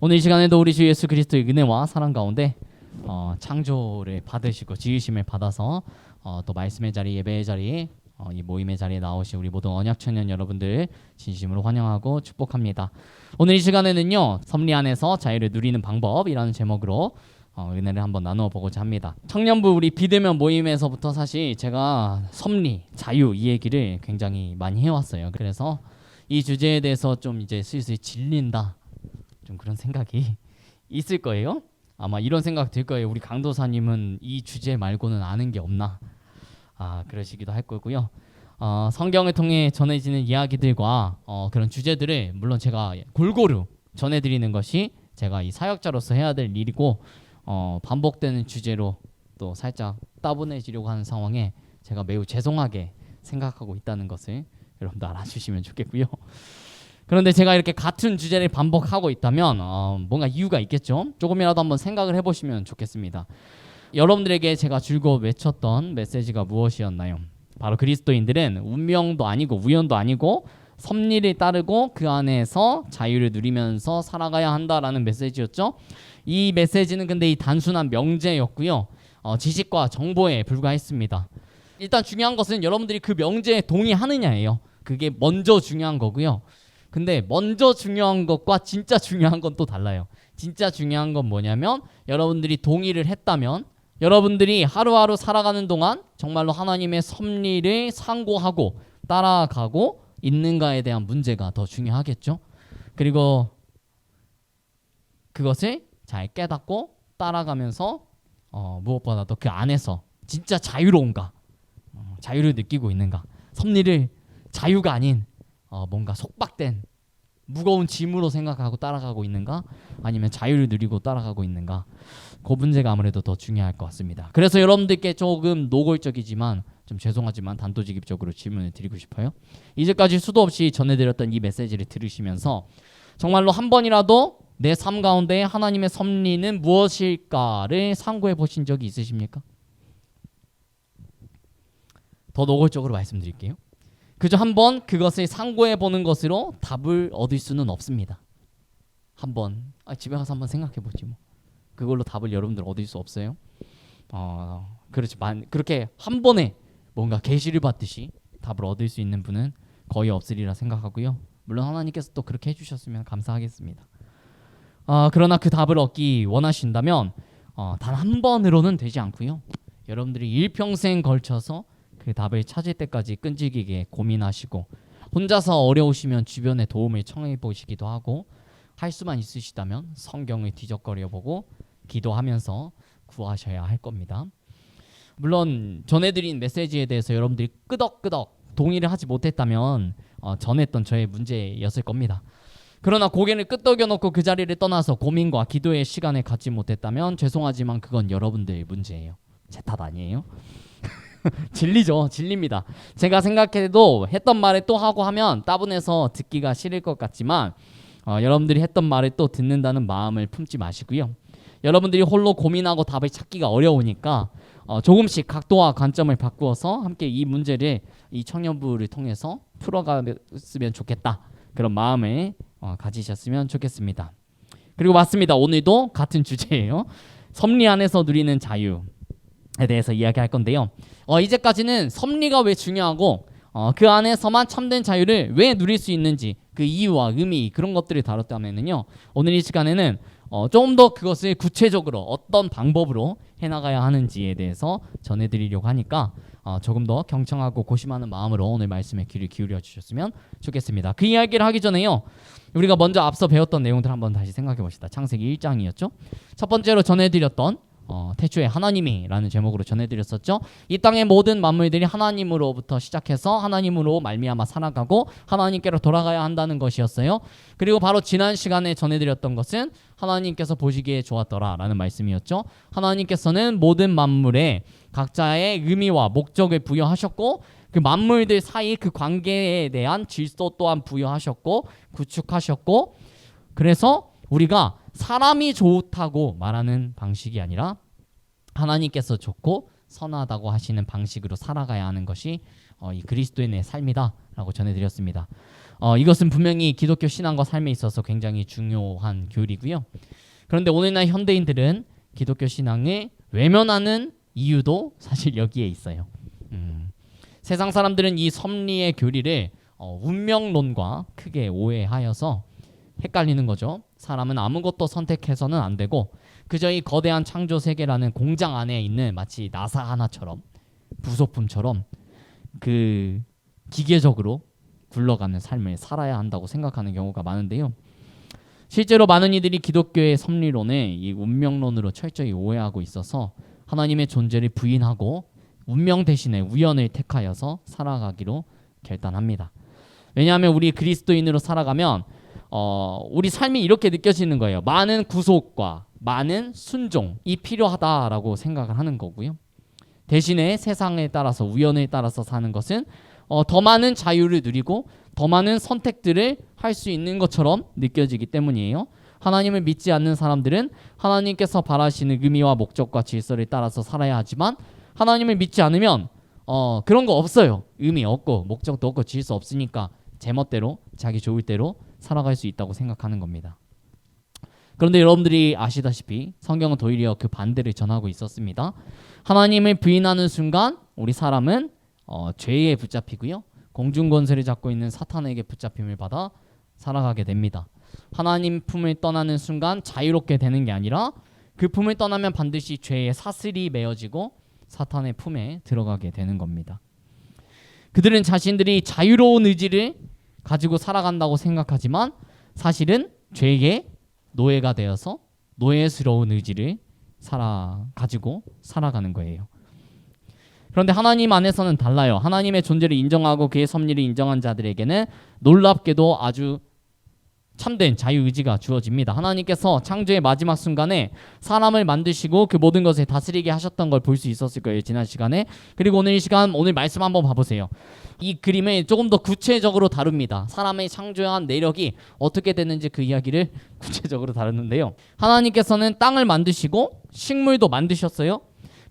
오늘 이 시간에도 우리 주 예수 그리스도의 은혜와 사랑 가운데 어, 창조를 받으시고 지으심을 받아서 어, 또 말씀의 자리, 예배의 자리, 어, 이 모임의 자리에 나오신 우리 모든 언약 청년 여러분들 진심으로 환영하고 축복합니다. 오늘 이 시간에는요 섭리 안에서 자유를 누리는 방법이라는 제목으로 어, 은혜를 한번 나누어 보고자 합니다. 청년부 우리 비대면 모임에서부터 사실 제가 섭리, 자유 이 얘기를 굉장히 많이 해왔어요. 그래서 이 주제에 대해서 좀 이제 슬슬 질린다 좀 그런 생각이 있을 거예요. 아마 이런 생각 들 거예요. 우리 강도사님은 이 주제 말고는 아는 게 없나? 아 그러시기도 할 거고요. 어, 성경을 통해 전해지는 이야기들과 어, 그런 주제들을 물론 제가 골고루 전해드리는 것이 제가 이 사역자로서 해야 될 일이고 어, 반복되는 주제로 또 살짝 따분해지려고 하는 상황에 제가 매우 죄송하게 생각하고 있다는 것을 여러분도 알아주시면 좋겠고요. 그런데 제가 이렇게 같은 주제를 반복하고 있다면 어, 뭔가 이유가 있겠죠. 조금이라도 한번 생각을 해보시면 좋겠습니다. 여러분들에게 제가 줄곧 외쳤던 메시지가 무엇이었나요? 바로 그리스도인들은 운명도 아니고 우연도 아니고 섭리를 따르고 그 안에서 자유를 누리면서 살아가야 한다라는 메시지였죠. 이 메시지는 근데 이 단순한 명제였고요. 어, 지식과 정보에 불과했습니다. 일단 중요한 것은 여러분들이 그 명제에 동의하느냐예요. 그게 먼저 중요한 거고요. 근데 먼저 중요한 것과 진짜 중요한 건 또 달라요. 진짜 중요한 건 뭐냐면 여러분들이 동의를 했다면 여러분들이 하루하루 살아가는 동안 정말로 하나님의 섭리를 상고하고 따라가고 있는가에 대한 문제가 더 중요하겠죠. 그리고 그것을 잘 깨닫고 따라가면서 어, 무엇보다도 그 안에서 진짜 자유로운가, 어, 자유를 느끼고 있는가, 섭리를 자유가 아닌 어, 뭔가 속박된 무거운 짐으로 생각하고 따라가고 있는가 아니면 자유를 누리고 따라가고 있는가 그 문제가 아무래도 더 중요할 것 같습니다. 그래서 여러분들께 조금 노골적이지만 좀 죄송하지만 단도직입적으로 질문을 드리고 싶어요. 이제까지 수도 없이 전해드렸던 이 메시지를 들으시면서 정말로 한 번이라도 내 삶 가운데 하나님의 섭리는 무엇일까를 상고해 보신 적이 있으십니까? 더 노골적으로 말씀드릴게요. 그저 한번 그것을 상고해 보는 것으로 답을 얻을 수는 없습니다. 한번 아, 집에 가서 한번 생각해 보지 뭐. 그걸로 답을 여러분들 얻을 수 없어요. 어, 그렇지 만 그렇게 한 번에 뭔가 계시를 받듯이 답을 얻을 수 있는 분은 거의 없으리라 생각하고요. 물론 하나님께서 또 그렇게 해주셨으면 감사하겠습니다. 어, 그러나 그 답을 얻기 원하신다면 어, 단한 번으로는 되지 않고요. 여러분들이 일평생 걸쳐서 그 답을 찾을 때까지 끈질기게 고민하시고 혼자서 어려우시면 주변의 도움을 청해 보시기도 하고 할 수만 있으시다면 성경을 뒤적거려 보고 기도하면서 구하셔야 할 겁니다. 물론 전해드린 메시지에 대해서 여러분들이 끄덕끄덕 동의를 하지 못했다면 어, 전했던 저의 문제였을 겁니다. 그러나 고개를 끄덕여 놓고 그 자리를 떠나서 고민과 기도의 시간을 갖지 못했다면 죄송하지만 그건 여러분들의 문제예요. 제 탓 아니에요. 진리죠. 진리입니다. 제가 생각해도 했던 말을 또 하고 하면 따분해서 듣기가 싫을 것 같지만 어, 여러분들이 했던 말을 또 듣는다는 마음을 품지 마시고요. 여러분들이 홀로 고민하고 답을 찾기가 어려우니까 어, 조금씩 각도와 관점을 바꾸어서 함께 이 문제를 이 청년부를 통해서 풀어갔으면 좋겠다. 그런 마음을 어, 가지셨으면 좋겠습니다. 그리고 맞습니다. 오늘도 같은 주제예요. 섭리 안에서 누리는 자유 에 대해서 이야기할 건데요. 어, 이제까지는 섭리가 왜 중요하고 어, 그 안에서만 참된 자유를 왜 누릴 수 있는지 그 이유와 의미 그런 것들을 다뤘다면은요. 오늘 이 시간에는 어, 조금 더 그것을 구체적으로 어떤 방법으로 해나가야 하는지에 대해서 전해드리려고 하니까 어, 조금 더 경청하고 고심하는 마음으로 오늘 말씀에 귀를 기울여 주셨으면 좋겠습니다. 그 이야기를 하기 전에요. 우리가 먼저 앞서 배웠던 내용들 한번 다시 생각해 봅시다. 창세기 1장이었죠. 첫 번째로 전해드렸던 어, 태초에 하나님이라는 제목으로 전해드렸었죠. 이 땅의 모든 만물들이 하나님으로부터 시작해서 하나님으로 말미암아 살아가고 하나님께로 돌아가야 한다는 것이었어요. 그리고 바로 지난 시간에 전해드렸던 것은 하나님께서 보시기에 좋았더라라는 말씀이었죠. 하나님께서는 모든 만물에 각자의 의미와 목적을 부여하셨고 그 만물들 사이 그 관계에 대한 질서 또한 부여하셨고 구축하셨고 그래서 우리가 사람이 좋다고 말하는 방식이 아니라 하나님께서 좋고 선하다고 하시는 방식으로 살아가야 하는 것이 어, 이 그리스도인의 삶이다라고 전해드렸습니다. 어, 이것은 분명히 기독교 신앙과 삶에 있어서 굉장히 중요한 교리고요. 그런데 오늘날 현대인들은 기독교 신앙을 외면하는 이유도 사실 여기에 있어요. 음, 세상 사람들은 이 섭리의 교리를 어, 운명론과 크게 오해하여서 헷갈리는 거죠. 사람은 아무것도 선택해서는 안 되고 그저 이 거대한 창조 세계라는 공장 안에 있는 마치 나사 하나처럼 부속품처럼 그 기계적으로 굴러가는 삶을 살아야 한다고 생각하는 경우가 많은데요. 실제로 많은 이들이 기독교의 섭리론을 이 운명론으로 철저히 오해하고 있어서 하나님의 존재를 부인하고 운명 대신에 우연을 택하여서 살아가기로 결단합니다. 왜냐하면 우리 그리스도인으로 살아가면 어, 우리 삶이 이렇게 느껴지는 거예요. 많은 구속과 많은 순종이 필요하다라고 생각을 하는 거고요. 대신에 세상에 따라서 우연에 따라서 사는 것은 어, 더 많은 자유를 누리고 더 많은 선택들을 할 수 있는 것처럼 느껴지기 때문이에요. 하나님을 믿지 않는 사람들은 하나님께서 바라시는 의미와 목적과 질서를 따라서 살아야 하지만 하나님을 믿지 않으면 어, 그런 거 없어요. 의미 없고 목적도 없고 질서 없으니까 제멋대로 자기 좋을 대로 살아갈 수 있다고 생각하는 겁니다. 그런데 여러분들이 아시다시피 성경은 도리어 그 반대를 전하고 있었습니다. 하나님을 부인하는 순간 우리 사람은 어, 죄에 붙잡히고요. 공중 권세를 잡고 있는 사탄에게 붙잡힘을 받아 살아가게 됩니다. 하나님 품을 떠나는 순간 자유롭게 되는 게 아니라 그 품을 떠나면 반드시 죄의 사슬이 메어지고 사탄의 품에 들어가게 되는 겁니다. 그들은 자신들이 자유로운 의지를 가지고 살아간다고 생각하지만 사실은 죄의 노예가 되어서 노예스러운 의지를 살아 가지고 살아가는 거예요. 그런데 하나님 안에서는 달라요. 하나님의 존재를 인정하고 그의 섭리를 인정한 자들에게는 놀랍게도 아주 참된 자유 의지가 주어집니다. 하나님께서 창조의 마지막 순간에 사람을 만드시고 그 모든 것을 다스리게 하셨던 걸 볼 수 있었을 거예요. 지난 시간에. 그리고 오늘 이 시간 오늘 말씀 한번 봐 보세요. 이 그림을 조금 더 구체적으로 다룹니다. 사람의 창조한 내력이 어떻게 됐는지 그 이야기를 구체적으로 다루는데요. 하나님께서는 땅을 만드시고 식물도 만드셨어요.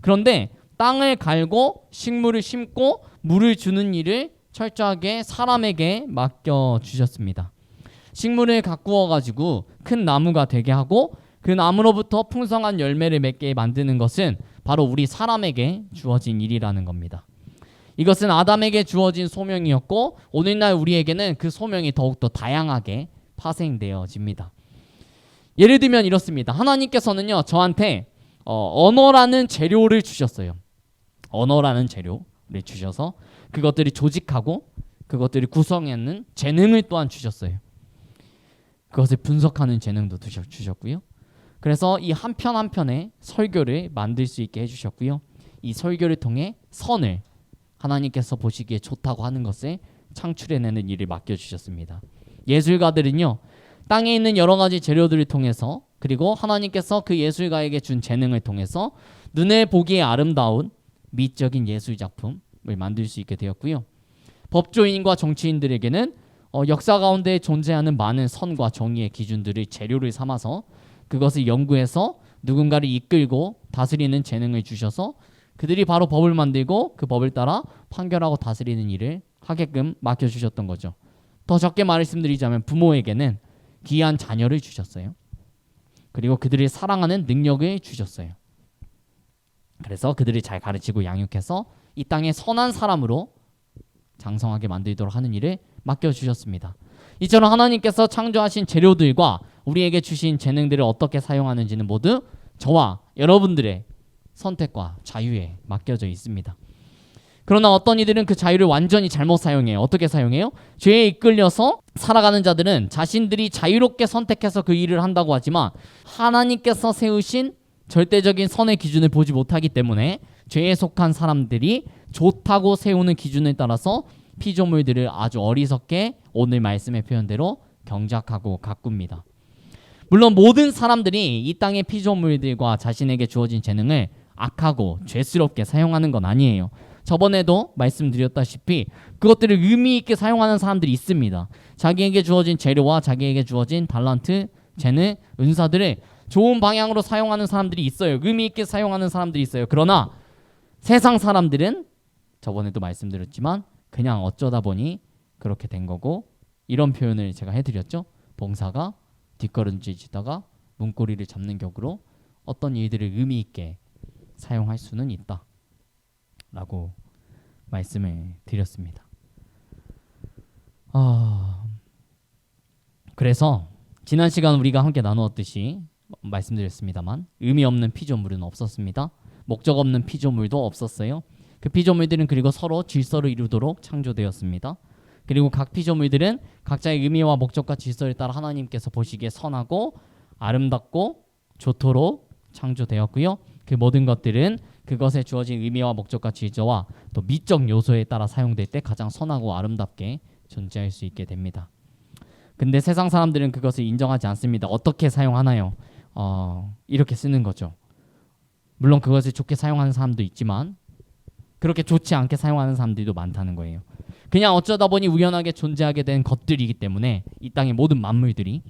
그런데 땅을 갈고 식물을 심고 물을 주는 일을 철저하게 사람에게 맡겨 주셨습니다. 식물을 가꾸어 가지고 큰 나무가 되게 하고 그 나무로부터 풍성한 열매를 맺게 만드는 것은 바로 우리 사람에게 주어진 일이라는 겁니다. 이것은 아담에게 주어진 소명이었고 오늘날 우리에게는 그 소명이 더욱더 다양하게 파생되어집니다. 예를 들면 이렇습니다. 하나님께서는요 저한테 어, 언어라는 재료를 주셨어요. 언어라는 재료를 주셔서 그것들이 조직하고 그것들이 구성하는 재능을 또한 주셨어요. 그것을 분석하는 재능도 주셨고요. 그래서 이 한 편 한 편의 설교를 만들 수 있게 해주셨고요. 이 설교를 통해 선을 하나님께서 보시기에 좋다고 하는 것을 창출해내는 일을 맡겨주셨습니다. 예술가들은요, 땅에 있는 여러 가지 재료들을 통해서 그리고 하나님께서 그 예술가에게 준 재능을 통해서 눈에 보기에 아름다운 미적인 예술 작품을 만들 수 있게 되었고요. 법조인과 정치인들에게는 어, 역사 가운데 존재하는 많은 선과 정의의 기준들을 재료를 삼아서 그것을 연구해서 누군가를 이끌고 다스리는 재능을 주셔서 그들이 바로 법을 만들고 그 법을 따라 판결하고 다스리는 일을 하게끔 맡겨주셨던 거죠. 더 적게 말씀드리자면 부모에게는 귀한 자녀를 주셨어요. 그리고 그들을 사랑하는 능력을 주셨어요. 그래서 그들을 잘 가르치고 양육해서 이 땅에 선한 사람으로 장성하게 만들도록 하는 일을 맡겨주셨습니다. 이처럼 하나님께서 창조하신 재료들과 우리에게 주신 재능들을 어떻게 사용하는지는 모두 저와 여러분들의 선택과 자유에 맡겨져 있습니다. 그러나 어떤 이들은 그 자유를 완전히 잘못 사용해요. 어떻게 사용해요? 죄에 이끌려서 살아가는 자들은 자신들이 자유롭게 선택해서 그 일을 한다고 하지만 하나님께서 세우신 절대적인 선의 기준을 보지 못하기 때문에 죄에 속한 사람들이 좋다고 세우는 기준에 따라서 피조물들을 아주 어리석게 오늘 말씀의 표현대로 경작하고 가꿉니다. 물론 모든 사람들이 이 땅의 피조물들과 자신에게 주어진 재능을 악하고 죄스럽게 사용하는 건 아니에요. 저번에도 말씀드렸다시피 그것들을 의미 있게 사용하는 사람들이 있습니다. 자기에게 주어진 재료와 자기에게 주어진 달란트, 재능, 은사들을 좋은 방향으로 사용하는 사람들이 있어요. 의미 있게 사용하는 사람들이 있어요. 그러나 세상 사람들은 저번에도 말씀드렸지만 그냥 어쩌다 보니 그렇게 된 거고 이런 표현을 제가 해드렸죠. 봉사가 뒷걸음질치다가 문고리를 잡는 격으로 어떤 일들을 의미 있게 사용할 수는 있다라고 말씀을 드렸습니다. 아 그래서 지난 시간 우리가 함께 나누었듯이 말씀드렸습니다만 의미 없는 피조물은 없었습니다. 목적 없는 피조물도 없었어요. 그 피조물들은 그리고 서로 질서를 이루도록 창조되었습니다. 그리고 각 피조물들은 각자의 의미와 목적과 질서를 따라 하나님께서 보시기에 선하고 아름답고 좋도록 창조되었고요. 그 모든 것들은 그것에 주어진 의미와 목적과 질서와 또 미적 요소에 따라 사용될 때 가장 선하고 아름답게 존재할 수 있게 됩니다. 근데 세상 사람들은 그것을 인정하지 않습니다. 어떻게 사용하나요? 어, 이렇게 쓰는 거죠. 물론 그것을 좋게 사용하는 사람도 있지만 그렇게 좋지 않게 사용하는 사람들도 많다는 거예요. 그냥 어쩌다 보니 우연하게 존재하게 된 것들이기 때문에 이 땅의 모든 만물들이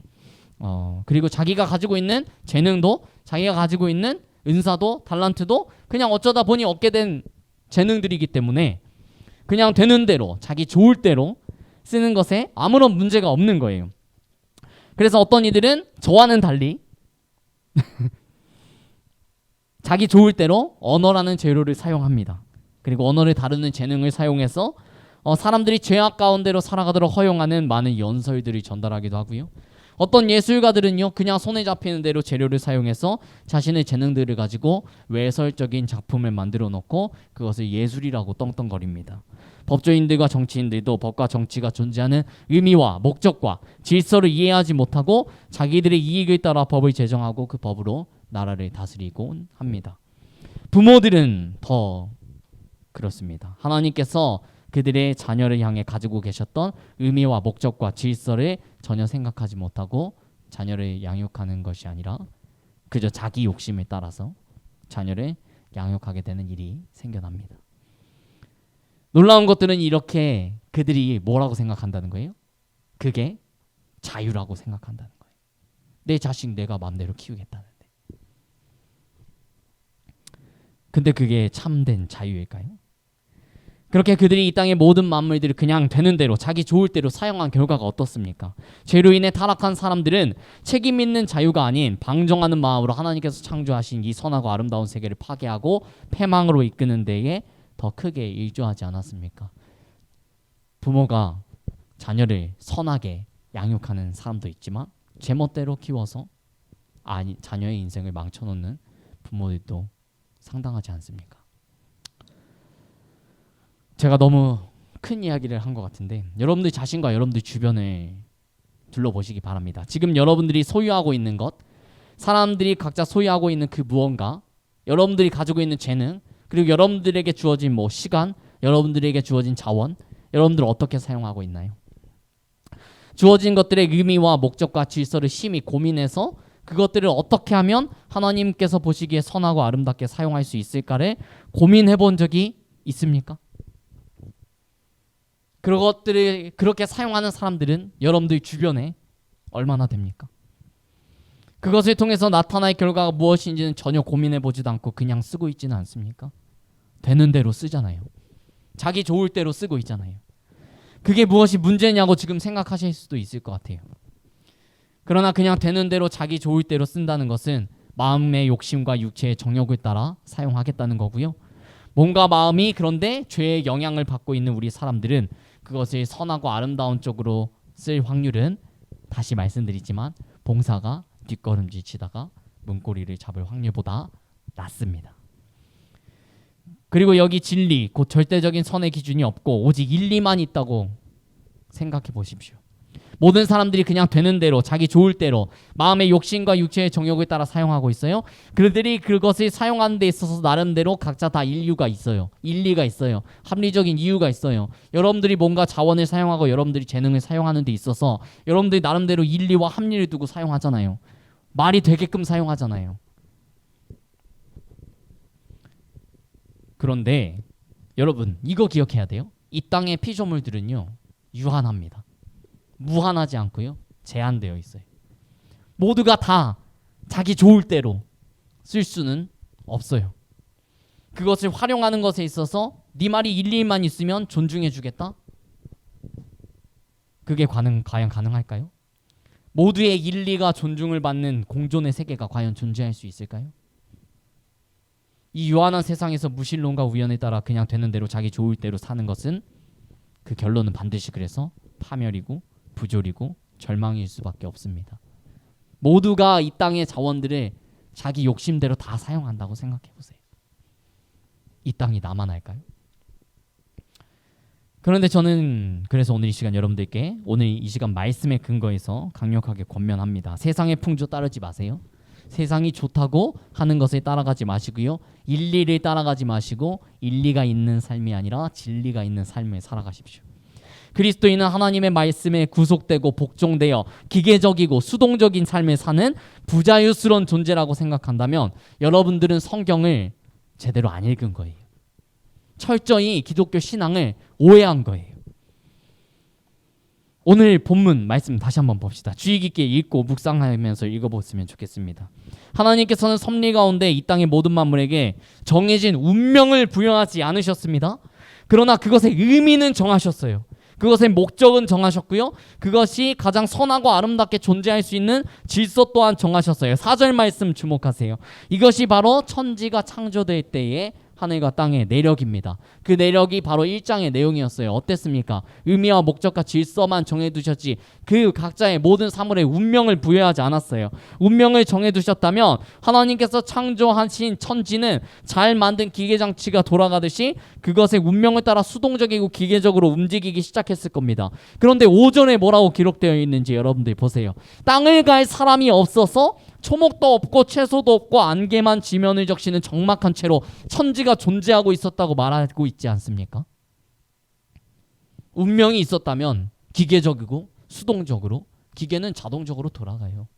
어, 그리고 자기가 가지고 있는 재능도 자기가 가지고 있는 은사도 달란트도 그냥 어쩌다 보니 얻게 된 재능들이기 때문에 그냥 되는 대로 자기 좋을 대로 쓰는 것에 아무런 문제가 없는 거예요. 그래서 어떤 이들은 저와는 달리 자기 좋을 대로 언어라는 재료를 사용합니다. 그리고 언어를 다루는 재능을 사용해서 어, 사람들이 죄악 가운데로 살아가도록 허용하는 많은 연설들을 전달하기도 하고요. 어떤 예술가들은요 그냥 손에 잡히는 대로 재료를 사용해서 자신의 재능들을 가지고 외설적인 작품을 만들어 놓고 그것을 예술이라고 떵떵거립니다. 법조인들과 정치인들도 법과 정치가 존재하는 의미와 목적과 질서를 이해하지 못하고 자기들의 이익을 따라 법을 제정하고 그 법으로 나라를 다스리곤 합니다. 부모들은 더 그렇습니다. 하나님께서 그들의 자녀를 향해 가지고 계셨던 의미와 목적과 질서를 전혀 생각하지 못하고 자녀를 양육하는 것이 아니라 그저 자기 욕심에 따라서 자녀를 양육하게 되는 일이 생겨납니다. 놀라운 것들은 이렇게 그들이 뭐라고 생각한다는 거예요? 그게 자유라고 생각한다는 거예요. 내 자식 내가 마음대로 키우겠다는데. 근데 그게 참된 자유일까요? 그렇게 그들이 이 땅의 모든 만물들을 그냥 되는 대로 자기 좋을 대로 사용한 결과가 어떻습니까? 죄로 인해 타락한 사람들은 책임 있는 자유가 아닌 방종하는 마음으로 하나님께서 창조하신 이 선하고 아름다운 세계를 파괴하고 패망으로 이끄는 데에 더 크게 일조하지 않았습니까? 부모가 자녀를 선하게 양육하는 사람도 있지만 제멋대로 키워서 아니 자녀의 인생을 망쳐놓는 부모들도 상당하지 않습니까? 제가 너무 큰 이야기를 한 것 같은데 여러분들 자신과 여러분들 주변을 둘러보시기 바랍니다. 지금 여러분들이 소유하고 있는 것, 사람들이 각자 소유하고 있는 그 무언가, 여러분들이 가지고 있는 재능, 그리고 여러분들에게 주어진 뭐 시간, 여러분들에게 주어진 자원, 여러분들 어떻게 사용하고 있나요? 주어진 것들의 의미와 목적과 질서를 심히 고민해서 그것들을 어떻게 하면 하나님께서 보시기에 선하고 아름답게 사용할 수 있을까를 고민해 본 적이 있습니까? 그것들을 그렇게 사용하는 사람들은 여러분들 주변에 얼마나 됩니까? 그것을 통해서 나타날 결과가 무엇인지는 전혀 고민해 보지도 않고 그냥 쓰고 있지는 않습니까? 되는 대로 쓰잖아요. 자기 좋을 대로 쓰고 있잖아요. 그게 무엇이 문제냐고 지금 생각하실 수도 있을 것 같아요. 그러나 그냥 되는 대로 자기 좋을 대로 쓴다는 것은 마음의 욕심과 육체의 정욕을 따라 사용하겠다는 거고요. 몸과 마음이 그런데 죄의 영향을 받고 있는 우리 사람들은 그것을 선하고 아름다운 쪽으로 쓸 확률은 다시 말씀드리지만 봉사가 뒷걸음질 치다가 문고리를 잡을 확률보다 낮습니다. 그리고 여기 진리, 곧 절대적인 선의 기준이 없고 오직 일리만 있다고 생각해 보십시오. 모든 사람들이 그냥 되는 대로 자기 좋을 대로 마음의 욕심과 육체의 정욕을 따라 사용하고 있어요. 그들이 그것을 사용하는 데 있어서 나름대로 각자 다 인류가 있어요. 일리가 있어요. 합리적인 이유가 있어요. 여러분들이 뭔가 자원을 사용하고 여러분들이 재능을 사용하는 데 있어서 여러분들이 나름대로 인리와 합리를 두고 사용하잖아요. 말이 되게끔 사용하잖아요. 그런데 여러분 이거 기억해야 돼요. 이 땅의 피조물들은요 유한합니다. 무한하지 않고요 제한되어 있어요. 모두가 다 자기 좋을 대로 쓸 수는 없어요. 그것을 활용하는 것에 있어서 네 말이 일리만 있으면 존중해 주겠다. 그게 가능 과연 가능할까요? 모두의 일리가 존중을 받는 공존의 세계가 과연 존재할 수 있을까요? 이 유한한 세상에서 무신론과 우연에 따라 그냥 되는 대로 자기 좋을 대로 사는 것은 그 결론은 반드시 그래서 파멸이고 부조리고 절망일 수밖에 없습니다. 모두가 이 땅의 자원들을 자기 욕심대로 다 사용한다고 생각해 보세요. 이 땅이 나만 할까요? 그런데 저는 그래서 오늘 이 시간 여러분들께 오늘 이 시간 말씀의 근거에서 강력하게 권면합니다. 세상의 풍조 따르지 마세요. 세상이 좋다고 하는 것을 따라가지 마시고요. 일리를 따라가지 마시고 일리가 있는 삶이 아니라 진리가 있는 삶을 살아가십시오. 그리스도인은 하나님의 말씀에 구속되고 복종되어 기계적이고 수동적인 삶을 사는 부자유스러운 존재라고 생각한다면 여러분들은 성경을 제대로 안 읽은 거예요. 철저히 기독교 신앙을 오해한 거예요. 오늘 본문 말씀 다시 한번 봅시다. 주의 깊게 읽고 묵상하면서 읽어보시면 좋겠습니다. 하나님께서는 섭리 가운데 이 땅의 모든 만물에게 정해진 운명을 부여하지 않으셨습니다. 그러나 그것의 의미는 정하셨어요. 그것의 목적은 정하셨고요. 그것이 가장 선하고 아름답게 존재할 수 있는 질서 또한 정하셨어요. 사절 말씀 주목하세요. 이것이 바로 천지가 창조될 때의 하늘과 땅의 내력입니다. 그 내력이 바로 1장의 내용이었어요. 어땠습니까? 의미와 목적과 질서만 정해두셨지 그 각자의 모든 사물에 운명을 부여하지 않았어요. 운명을 정해두셨다면 하나님께서 창조하신 천지는 잘 만든 기계장치가 돌아가듯이 그것의 운명을 따라 수동적이고 기계적으로 움직이기 시작했을 겁니다. 그런데 오전에 뭐라고 기록되어 있는지 여러분들 보세요. 땅을 갈 사람이 없어서 초목도 없고 채소도 없고 안개만 지면을 적시는 적막한 채로 천지가 존재하고 있었다고 말하고 있지 않습니까? 운명이 있었다면 기계적이고 수동적으로 기계는 자동적으로 돌아가요.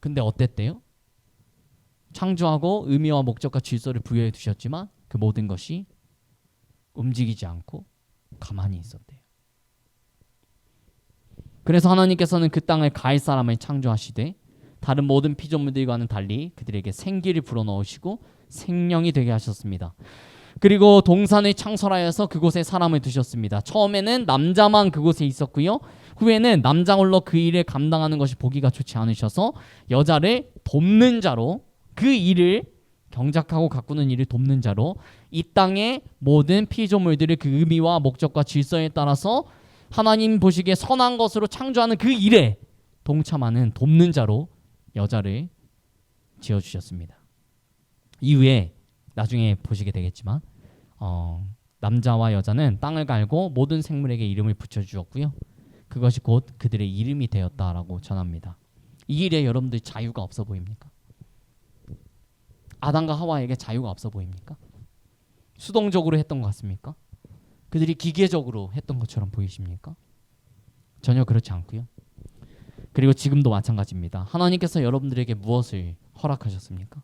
근데 어땠대요? 창조하고 의미와 목적과 질서를 부여해 두셨지만 그 모든 것이 움직이지 않고 가만히 있었대요. 그래서 하나님께서는 그 땅을 가할 사람을 창조하시되 다른 모든 피조물들과는 달리 그들에게 생기를 불어넣으시고 생명이 되게 하셨습니다. 그리고 동산을 창설하여서 그곳에 사람을 두셨습니다. 처음에는 남자만 그곳에 있었고요. 후에는 남자 홀로 그 일을 감당하는 것이 보기가 좋지 않으셔서 여자를 돕는 자로 그 일을 경작하고 가꾸는 일을 돕는 자로 이 땅의 모든 피조물들의 그 의미와 목적과 질서에 따라서 하나님 보시기에 선한 것으로 창조하는 그 일에 동참하는 돕는 자로 여자를 지어 주셨습니다. 이후에 나중에 보시게 되겠지만 어, 남자와 여자는 땅을 갈고 모든 생물에게 이름을 붙여 주었고요. 그것이 곧 그들의 이름이 되었다라고 전합니다. 이 일에 여러분들 자유가 없어 보입니까? 아담과 하와에게 자유가 없어 보입니까? 수동적으로 했던 것 같습니까? 그들이 기계적으로 했던 것처럼 보이십니까? 전혀 그렇지 않고요. 그리고 지금도 마찬가지입니다. 하나님께서 여러분들에게 무엇을 허락하셨습니까?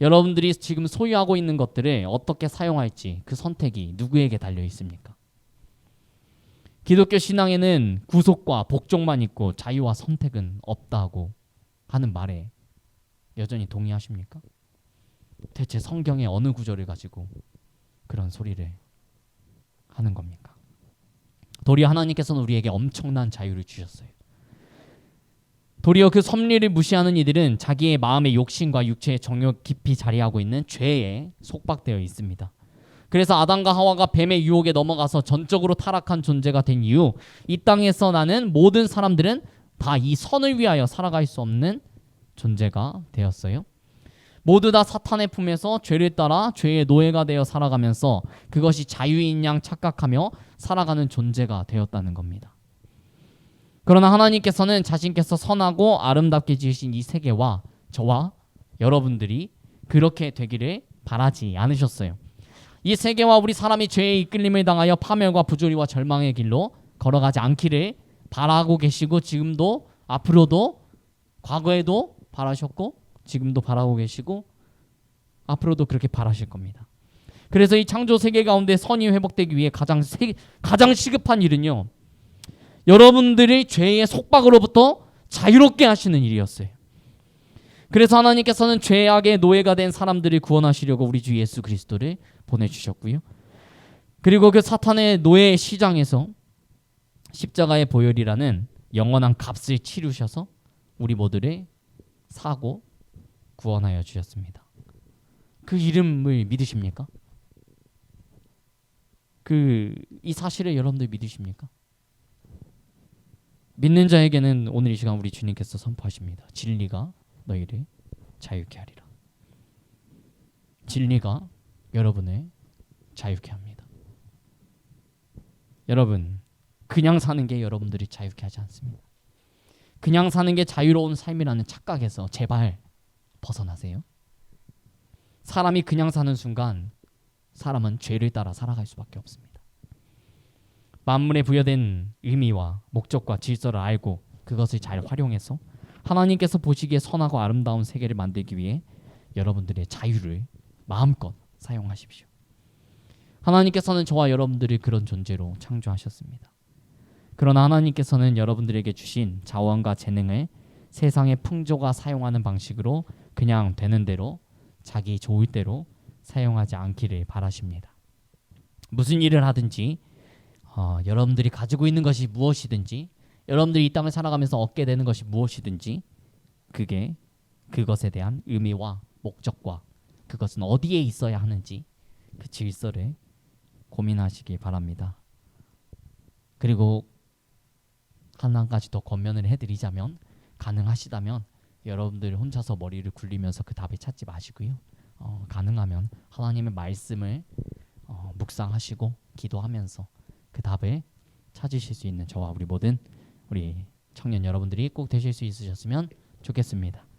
여러분들이 지금 소유하고 있는 것들을 어떻게 사용할지 그 선택이 누구에게 달려 있습니까? 기독교 신앙에는 구속과 복종만 있고 자유와 선택은 없다고 하는 말에 여전히 동의하십니까? 대체 성경의 어느 구절을 가지고 그런 소리를 하는 겁니까? 도리어 하나님께서는 우리에게 엄청난 자유를 주셨어요. 도리어 그 섭리를 무시하는 이들은 자기의 마음의 욕심과 육체의 정욕 깊이 자리하고 있는 죄에 속박되어 있습니다. 그래서 아담과 하와가 뱀의 유혹에 넘어가서 전적으로 타락한 존재가 된 이후 이 땅에서 나는 모든 사람들은 다 이 선을 위하여 살아갈 수 없는 존재가 되었어요. 모두 다 사탄의 품에서 죄를 따라 죄의 노예가 되어 살아가면서 그것이 자유인 양 착각하며 살아가는 존재가 되었다는 겁니다. 그러나 하나님께서는 자신께서 선하고 아름답게 지으신 이 세계와 저와 여러분들이 그렇게 되기를 바라지 않으셨어요. 이 세계와 우리 사람이 죄의 이끌림을 당하여 파멸과 부조리와 절망의 길로 걸어가지 않기를 바라고 계시고 지금도 앞으로도 과거에도 바라셨고 지금도 바라고 계시고 앞으로도 그렇게 바라실 겁니다. 그래서 이 창조 세계 가운데 선이 회복되기 위해 가장 세, 가장 시급한 일은요. 여러분들이 죄의 속박으로부터 자유롭게 하시는 일이었어요. 그래서 하나님께서는 죄악의 노예가 된 사람들을 구원하시려고 우리 주 예수 그리스도를 보내주셨고요. 그리고 그 사탄의 노예 시장에서 십자가의 보혈이라는 영원한 값을 치르셔서 우리 모두를 사고 구원하여 주셨습니다. 그 이름을 믿으십니까? 그 이 사실을 여러분들 믿으십니까? 믿는 자에게는 오늘 이 시간 우리 주님께서 선포하십니다. 진리가 너희를 자유케 하리라. 진리가 여러분을 자유케 합니다. 여러분, 그냥 사는 게 여러분들이 자유케 하지 않습니다. 그냥 사는 게 자유로운 삶이라는 착각에서 제발 벗어나세요. 사람이 그냥 사는 순간 사람은 죄를 따라 살아갈 수밖에 없습니다. 만물에 부여된 의미와 목적과 질서를 알고 그것을 잘 활용해서 하나님께서 보시기에 선하고 아름다운 세계를 만들기 위해 여러분들의 자유를 마음껏 사용하십시오. 하나님께서는 저와 여러분들을 그런 존재로 창조하셨습니다. 그러나 하나님께서는 여러분들에게 주신 자원과 재능을 세상의 풍조가 사용하는 방식으로 그냥 되는 대로 자기 좋을 대로 사용하지 않기를 바라십니다. 무슨 일을 하든지 어, 여러분들이 가지고 있는 것이 무엇이든지 여러분들이 이 땅을 살아가면서 얻게 되는 것이 무엇이든지 그게 그것에 대한 의미와 목적과 그것은 어디에 있어야 하는지 그 질서를 고민하시기 바랍니다. 그리고 한 가지 더 권면을 해드리자면 가능하시다면 여러분들 혼자서 머리를 굴리면서 그 답을 찾지 마시고요. 어, 가능하면 하나님의 말씀을 어, 묵상하시고 기도하면서 그 답을 찾으실 수 있는 저와 우리 모든 우리 청년 여러분들이 꼭 되실 수 있으셨으면 좋겠습니다.